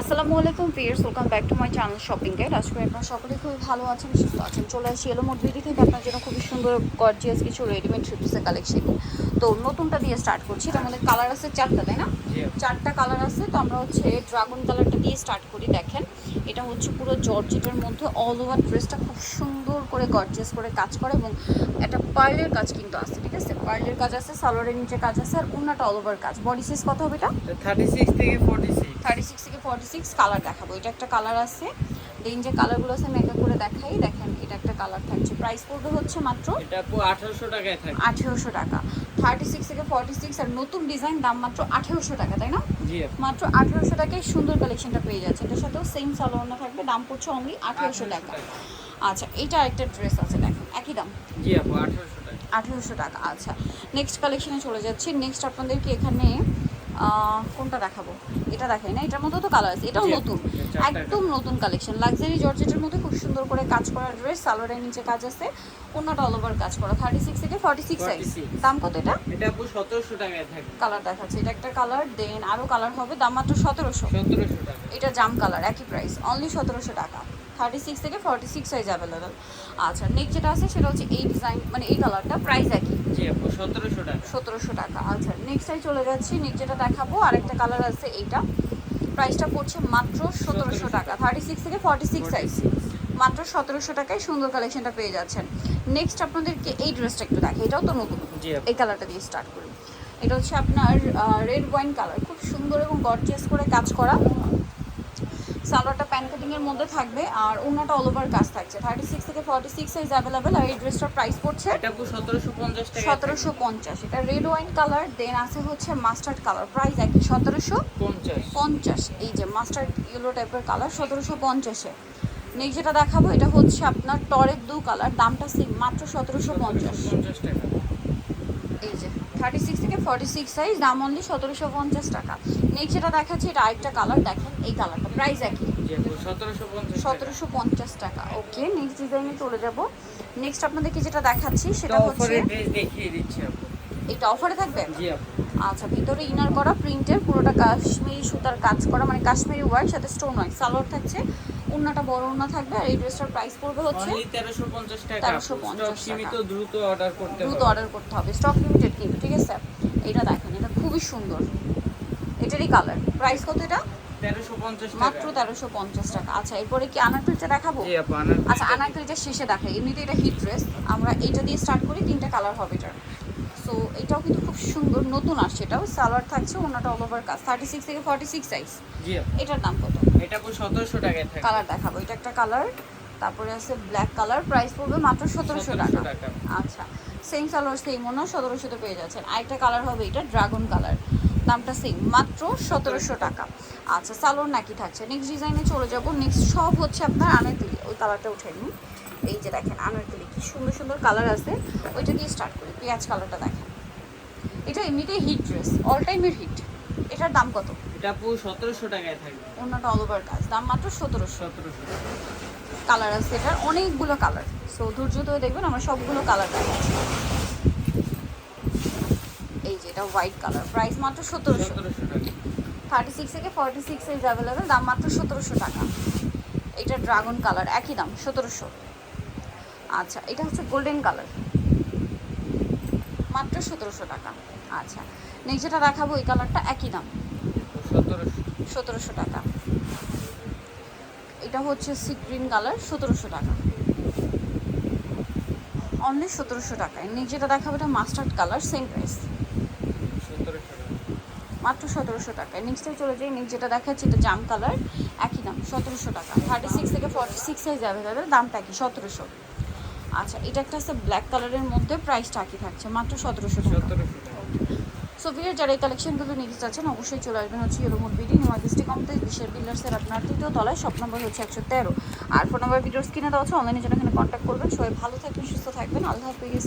আসসালামু আলাইকুম pears welcome back to my channel shopping guide. আজকে আপনারা সকলে খুবই ভালো আছেন সুস্থ আছেন চলে আসি এলো বিডি থেকে। আপনার জন্য খুবই সুন্দর গর্জিয়াস কিছু রেডিমেড থ্রিপিসের কালেকশন তো নতুনটা দিয়ে স্টার্ট করছি এটা মধ্যে কালার আছে চারটা তাই না? চারটা কালার আছে তো আমরা হচ্ছে ড্রাগন কালারটা দিয়ে স্টার্ট করি দেখেন। এটা হচ্ছে পুরো জর্জেটের মধ্যে অল ওভার ড্রেসটা খুব সুন্দর করে গর্জিয়াস করে কাজ করে এবং একটা পার্লের কাজ কিন্তু আছে ঠিক আছে? পার্লের কাজ আছে সালোয়ারের নিচে কাজ আছে আর উন্নাটা অল ওভার কাজ। বডি সাইজ কত হবে এটা? থার্টি সিক্স থেকে ফোর্টি সিক্স থার্টি সিক্স থেকে ফর্টি সিক্স কালার দেখাবো। এটা একটা কালার আছে। দেন যে কালারগুলো আছে আমি করে দেখাই। দেখেন এটা একটা কালার থাকছে। প্রাইস পড়বে হচ্ছে মাত্র এটা আঠারোশো টাকায় থাকে আঠেরোশো টাকা। থার্টি সিক্স থেকে ফর্টি সিক্স আর নতুন ডিজাইন দাম মাত্র আঠেরোশো টাকা তাই না? মাত্র আঠেরোশো টাকায় সুন্দর কালেকশনটা পেয়ে যাচ্ছে। এটার সাথেও সেম সালোয়ার থাকবে দাম পড়ছে অনলি আঠেরোশো টাকা। আচ্ছা এটা একটা ড্রেস আছে দেখেন একই দাম? জি আপু আঠারোশো টাকা। আঠেরোশো টাকা আচ্ছা। নেক্সট কালেকশনে চলে যাচ্ছি। নেক্সট আপনাদেরকে এখানে কোনটা দেখাবো? এটা দেখাই না এটার মধ্যে তো কালার আছে এটাও নতুন একদম নতুন কালেকশন লাক্সারি জর্জেটের মধ্যে খুব সুন্দর করে কাজ করা ড্রেস সালোয়ারের নিচে কাজ আছে অন্যটা অল ওভার কাজ করা থার্টি সিক্স থেকে ফর্টি সিক্স সাইজ দাম কত এটা? এটা আপু সতেরোশো টাকায় থাকে কালার দেখাচ্ছে এটা একটা কালার দেন আরও কালার হবে দাম মাত্র সতেরোশো। সতেরোশো টাকা। এটা জাম কালার একই প্রাইস অনলি সতেরোশো টাকা। থার্টি সিক্স থেকে ফর্টি সিক্স সাইজ অ্যাভেলেবেল আচ্ছা নেক্সট যেটা আছে সেটা হচ্ছে এই ডিজাইন মানে এই কালারটা প্রাইস একই। সতেরোশো টাকা। সতেরোশো টাকা আচ্ছা নেক্সটাই চলে যাচ্ছি নেক্সট যেটা দেখাবো আরেকটা কালার আছে এইটা। প্রাইসটা পড়ছে মাত্র সতেরোশো টাকা থার্টি সিক্স থেকে ফর্টি সিক্স সাইজ মাত্র সতেরোশো টাকায় সুন্দর কালেকশনটা পেয়ে যাচ্ছেন। নেক্সট আপনাদেরকে এই ড্রেসটা একটু দেখে এটাও তো নতুন। এই কালারটা দিয়ে স্টার্ট করি। এটা হচ্ছে আপনার রেড ওয়াইন কালার খুব সুন্দর এবং গর্জিয়াস করে কাজ করা। সালোয়ারটা প্যান কাটিংয়ের মধ্যে থাকবে আর অন্যটা অল ওভার কাজ থাকছে। থার্টি সিক্স থেকে ফর্টি সিক্স সাইজ অ্যাভেলেবেল আর এই ড্রেসটার প্রাইস পড়ছে সতেরোশো পঞ্চাশ এটা রেড ওয়াইন কালার দেন আছে হচ্ছে মাস্টার্ড কালার প্রাইস একই সতেরোশো পঞ্চাশ। এই যে মাস্টার্ড ইয়েলো টাইপের কালার সতেরোশো পঞ্চাশে। নেক্সট যেটা দেখাবো এটা হচ্ছে আপনার টরের দু কালার দামটা সেম মাত্র সতেরোশো পঞ্চাশ। এই যে থার্টি সিক্স থেকে ফর্টি সিক্স সাইজ দাম অনলি সতেরোশো পঞ্চাশ টাকা। নেক্সট যেটা দেখাচ্ছি এটা আরেকটা কালার দেখেন এই কালারটা প্রাইস একই। সতেরোশো পঞ্চাশ টাকা। ওকে নেক্সট ডিজাইনে চলে যাব। নেক্সট আপনাদেরকে যেটা দেখাচ্ছি সেটা হচ্ছে এটা অফারে থাকবে? জি আপু। আচ্ছা ভিতরে ইনার করা প্রিন্টের পুরোটা কাশ্মীরি সুতার কাজ করা মানে কাশ্মীরি ওয়ার্ক সাথে স্টোন ওয়ার্ক সালোয়ার থাকছে। উন্নাটা বড় উন্না থাকবে আর এই ড্রেসটার প্রাইস পড়বে হচ্ছে অনলি তেরোশো পঞ্চাশ টাকা। 1350 স্টক সীমিত দ্রুত অর্ডার করতে দ্রুত অর্ডার করতে হবে। স্টক লিমিটেড কিন্তু ঠিক আছে? এটা দেখেন এটা খুবই সুন্দর। এটারই কালার প্রাইস কত এটা? মাত্র তেরোশো পঞ্চাশ টাকা। আচ্ছা এরপরে কি আনারকলিটা দেখাবো? আচ্ছা আনারকলিটা শেষে দেখাই। এমনিতে এটা হিট ড্রেস আমরা এইটা দিয়ে স্টার্ট করি তিনটা কালার হবে এটার। সো এটাও কিন্তু খুব সুন্দর নতুন আসছে এটাও। সালোয়ার থাকছে ওনাটা অল ওভার কাজ থার্টি সিক্স থেকে ফর্টি সিক্স সাইজ এটার দাম কত? এটা আপু সতেরোশো টাকায় থাকে। কালার দেখাবো। এটা একটা কালার তারপরে আছে ব্ল্যাক কালার প্রাইস পড়বে মাত্র সতেরোশো টাকা। টাকা। আচ্ছা সেম সালোয়ার সেম মনে পেয়ে যাচ্ছেন। আরেকটা কালার হবে এটা ড্রাগন কালার দামটা সেম মাত্র সতেরোশো টাকা। আচ্ছা সালোয়ার নাকি থাকছে। নেক্সট ডিজাইনে চলে যাব। নেক্সট সব হচ্ছে আপনার আনারকলি। ওই কালারটা উঠে নিন। এই যে দেখেন আনারকলি কি সুন্দর সুন্দর কালার আছে। ওইটা দিয়ে স্টার্ট করি। পেঁয়াজ কালারটা দেখেন। এটা এমনিতেই হিট ড্রেস অল টাইমের হিট এটার দাম কত? এটা আপু সতেরোশো টাকায় থাকবে। অন্যটা অল ওভার কাজ। দাম মাত্র সতেরোশো। সতেরোশো। কালার আছে এটার অনেকগুলো কালার সো ধৈর্য ধরে দেখবেন আমরা সবগুলো কালার দেখাচ্ছি। এই যে এটা হোয়াইট কালার প্রাইস মাত্র সতেরোশো। থার্টি সিক্স থেকে ফর্টি সিক্স সাইজ অ্যাভেলেবেল দাম মাত্র সতেরোশো টাকা। এটা ড্রাগন কালার একই দাম সতেরোশো। আচ্ছা এটা হচ্ছে গোল্ডেন কালার মাত্র সতেরোশো টাকা। আচ্ছা নেক্সট যেটা দেখাবো এই কালারটা একই দাম। সতেরোশো। টাকা। এটা হচ্ছে সি গ্রিন কালার সতেরোশো টাকা। অনলি সতেরোশো টাকায় যেটা দেখাবো এটা মাস্টার্ড কালার সেম প্রাইস মাত্র সতেরোশো টাকায় নেক্সটে চলে যাই নেক্সট যেটা দেখাচ্ছি এটা জাম কালার একই দাম সতেরোশো টাকা। থার্টি সিক্স থেকে ফর্টি সিক্স সাইজ অ্যাভেলেবেল দামটা কি সতেরোশো। আচ্ছা এটা একটা আছে ব্ল্যাক কালারের মধ্যে প্রাইসটা একই থাকছে মাত্র সতেরোশো টাকা। সো ভিয়ার যারা এই কালেকশনগুলো নিতে চাচ্ছেন, অবশ্যই চলে আসবেন হচ্ছে ইউরোমোট বিডি নিমা ডিস্ট্রিক্ট কমপ্লেক্স বিশ্বের বিল্ডার্সের আপনার তৃতীয় তলায়। শপ নম্বর হচ্ছে একশো তেরো। আর ফোন নম্বর ভিডিওর স্ক্রিনে দেওয়া হচ্ছে অনলাইনে যারা এখানে কন্ট্যাক্ট করবেন। সবাই ভালো থাকবেন, সুস্থ থাকবেন। আল্লাহ হাফিজ।